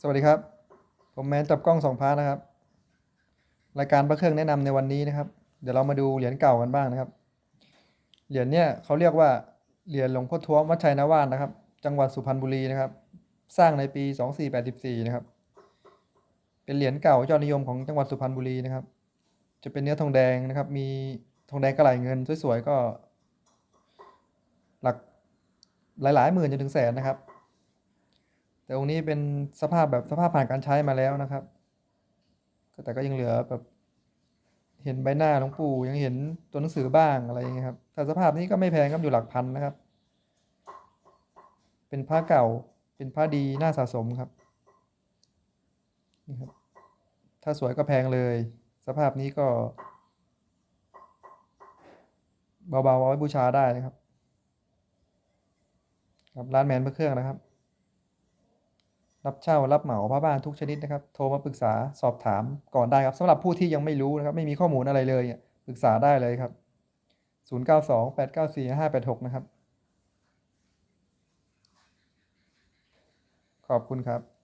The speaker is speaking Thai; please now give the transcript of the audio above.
สวัสดีครับ ผมแมนจับกล้องสองพาร์ทนะครับ รายการพระเครื่องแนะนำในวันนี้นะครับ เดี๋ยวเรามาดูเหรียญเก่ากันบ้างนะครับ เหรียญเนี่ยเขาเรียกว่าเหรียญหลวงพ่อท้วมวัดชัยนาวาสนะครับ จังหวัดสุพรรณบุรีนะครับ สร้างในปี 2484 นะครับ เป็นเหรียญเก่ายอดนิยมของจังหวัดสุพรรณบุรีนะครับ จะเป็นเนื้อทองแดงนะครับ มีทองแดงกระไหลเงินสวยๆก็ หลักหลายๆหมื่นจนถึงแสนนะครับ แต่องค์นี้เป็นสภาพแบบสภาพผ่านการใช้มาแล้วนะครับ แต่ก็ยังเหลือแบบเห็นใบหน้าหลวงปู่ยังเห็นตัวหนังสือบ้างอะไรอย่างเงี้ยครับแต่สภาพนี้ก็ไม่แพงครับอยู่หลักพันนะครับ เป็นผ้าเก่าเป็นผ้าดีน่าสะสมครับนี่ครับ ถ้าสวยก็แพงเลย สภาพนี้ก็ เบาๆเอาไว้บูชาได้นะครับ ครับร้านแมนพระเครื่องนะครับ รับเช่ารับเหมาผ้าบ้านทุกชนิดนะครับ โทรมาปรึกษาสอบถามก่อนได้ครับสำหรับผู้ที่ยังไม่รู้นะครับ ไม่มีข้อมูลอะไรเลยปรึกษาได้เลยครับ 0928945586 นะครับ ขอบคุณครับ